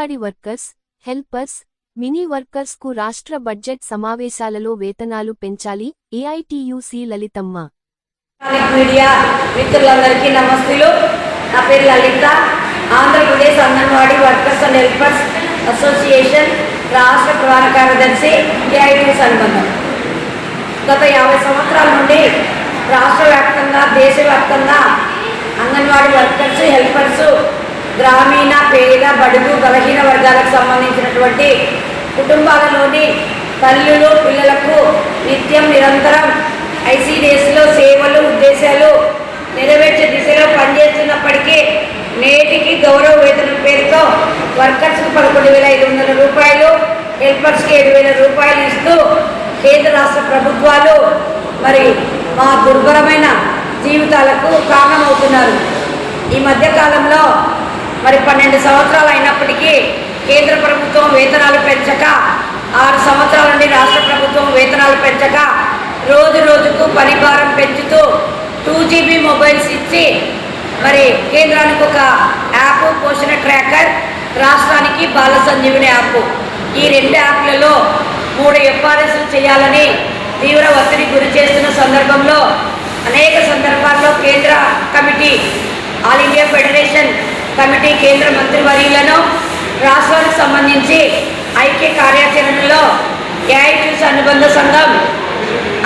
Anganwadi workers helpers mini వర్కర్స్కు రాష్ట్ర budget సమావేశాలలో వేతనాలు పెంచాలి. ఏఐటియుసి లలితమ్మ. మీడియా మిత్రులందరికీ నమస్తులు నా పేరు Lalita. Andhra Pradesh Anganwadi workers and helpers association రాష్ట్ర ప్రధాన కార్యదర్శి ఏఐటీస్ అనుబంధం. గత యాభై సంవత్సరాల నుండి రాష్ట్ర వ్యాప్తంగా దేశవ్యాప్తంగా అంగన్వాడీ వర్కర్స్ హెల్పర్స్ గ్రామీణ పేద బడుగు బలహీన వర్గాలకు సంబంధించినటువంటి కుటుంబాలలోని తల్లులు పిల్లలకు నిత్యం నిరంతరం ఐసీడీఎస్లో సేవలు ఉద్దేశాలు నెరవేర్చే దిశలో పనిచేస్తున్నప్పటికీ నేటికి గౌరవ వేతనం పేరుతో వర్కర్స్కి పదకొండు వేల ఐదు వందల రూపాయలు హెల్పర్స్కి ఏడు వేల రూపాయలు ఇస్తూ కేంద్ర రాష్ట్ర ప్రభుత్వాలు మరి మా దుర్భరమైన జీవితాలకు కారణమవుతున్నారు. ఈ మధ్యకాలంలో మరి పన్నెండు సంవత్సరాలు అయినప్పటికీ కేంద్ర ప్రభుత్వం వేతనాలు పెంచక ఆరు సంవత్సరాల నుండి రాష్ట్ర ప్రభుత్వం వేతనాలు పెంచక రోజు రోజుకు పని భారం పెంచుతూ టూ జీబీ మొబైల్స్ ఇచ్చి మరి కేంద్రానికి ఒక యాప్ పోషణ ట్రాకర్ రాష్ట్రానికి బాల సంజీవిని యాప్. ఈ రెండు యాప్లలో మూడు ఎఫ్ఆర్ఎస్ చేయాలని తీవ్ర ఒత్తిడి గురి చేస్తున్న సందర్భంలో అనేక సందర్భాల్లో కేంద్ర committee all India federation committee కేంద్ర మంత్రివర్యులను రాష్ట్రానికి సంబంధించి ఐక్య కార్యాచరణలో ఏఐటీసీ అనుబంధ సంఘం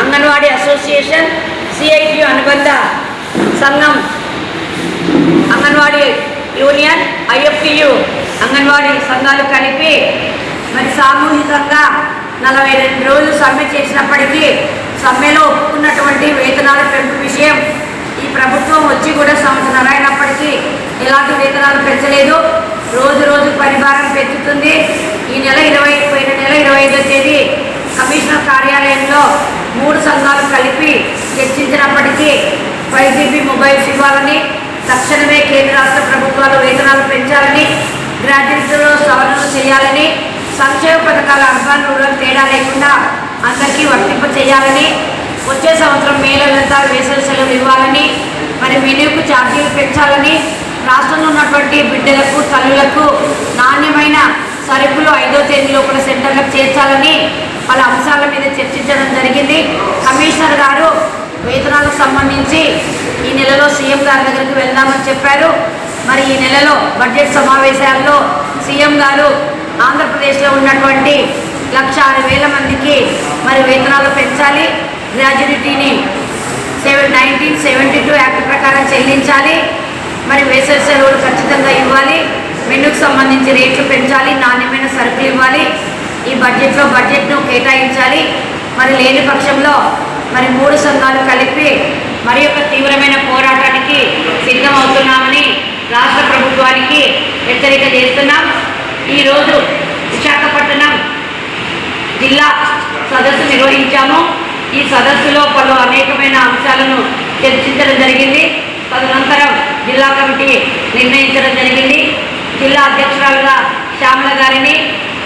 అంగన్వాడీ అసోసియేషన్ సిఐటి అనుబంధ సంఘం అంగన్వాడీ యూనియన్ ఐఎఫ్టియు అంగన్వాడీ సంఘాలు కలిపి మరి సామూహికంగా నలభై రెండు రోజులు సమ్మె చేసినప్పటికీ సమ్మెలో ఒప్పుకున్నటువంటి వేతనాల పెంపు విషయం ఈ ప్రభుత్వం వచ్చి కూడా సంవత్సరం అయినప్పటికీ ఎలాంటి వేతనాలు పెంచలేదు రోజు రోజు పరిభారం పెంచుతుంది. ఈ నెల ఇరవై పోయిన నెల ఇరవై ఐదో తేదీ కమిషనర్ కార్యాలయంలో మూడు సంఘాలు కలిపి చర్చించినప్పటికీ ఫైవ్ జీబీ మొబైల్స్ ఇవ్వాలని తక్షణమే కేంద్ర రాష్ట్ర ప్రభుత్వాలు వేతనాలు పెంచాలని గ్రాడ్యుయేట్లో సవరణలు చేయాలని సంక్షేమ పథకాల అర్బన్ రూరల్ తేడా లేకుండా అందరికీ వర్తింప చేయాలని వచ్చే సంవత్సరం మేలంతా వేసవి సెలవులు ఇవ్వాలని మరి మెనూకు ఛార్జీలు పెంచాలని రాష్ట్రంలో ఉన్నటువంటి బిడ్డలకు తల్లులకు నాణ్యమైన సరుకులు ఐదో తేదీ లోపల సెంటర్లకు చేర్చాలని వాళ్ళ అంశాల మీద చర్చించడం జరిగింది. కమిషనర్ గారు వేతనాలకు సంబంధించి ఈ నెలలో సీఎం గారి దగ్గరికి వెళ్దామని చెప్పారు. మరి ఈ నెలలో బడ్జెట్ సమావేశాల్లో సీఎం గారు ఆంధ్రప్రదేశ్లో ఉన్నటువంటి లక్ష ఆరు వేల మందికి మరి వేతనాలు పెంచాలి. గ్రాడ్యుయేటీని seven nineteen seventy two act ప్రకారం చెల్లించాలి. మరి వేసవి సెలవులు ఖచ్చితంగా ఇవ్వాలి. మెనుకు సంబంధించి రేట్లు పెంచాలి నాణ్యమైన సరుకులు ఇవ్వాలి. ఈ బడ్జెట్లో బడ్జెట్ను కేటాయించాలి. మరి లేని పక్షంలో మరి మూడు సంఘాలు కలిపి మరి ఒక తీవ్రమైన పోరాటానికి సిద్ధమవుతున్నామని రాష్ట్ర ప్రభుత్వానికి హెచ్చరిక చేస్తున్నాం. ఈరోజు విశాఖపట్నం జిల్లా సదస్సు నిర్వహించాము. ఈ సదస్సులో పలు అనేకమైన అంశాలను చర్చించడం జరిగింది. జిల్లా కమిటీ నిర్ణయించడం జరిగింది. జిల్లా అధ్యక్షురాలుగా శ్యామల గారిని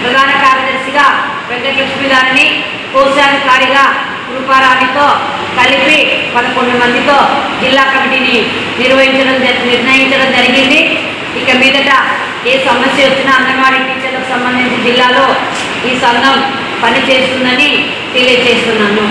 ప్రధాన కార్యదర్శిగా వెంకటలక్ష్మి గారిని కోశాధికారిగా కృపారాణితో కలిపి పదకొండు మందితో జిల్లా కమిటీని నిర్వహించడం నిర్ణయించడం జరిగింది. ఇక మీదట ఏ సమస్య వచ్చినా అంగన్వాడీ టీచర్లకు సంబంధించి జిల్లాలో ఈ సంఘం పనిచేస్తుందని తెలియజేస్తున్నాను.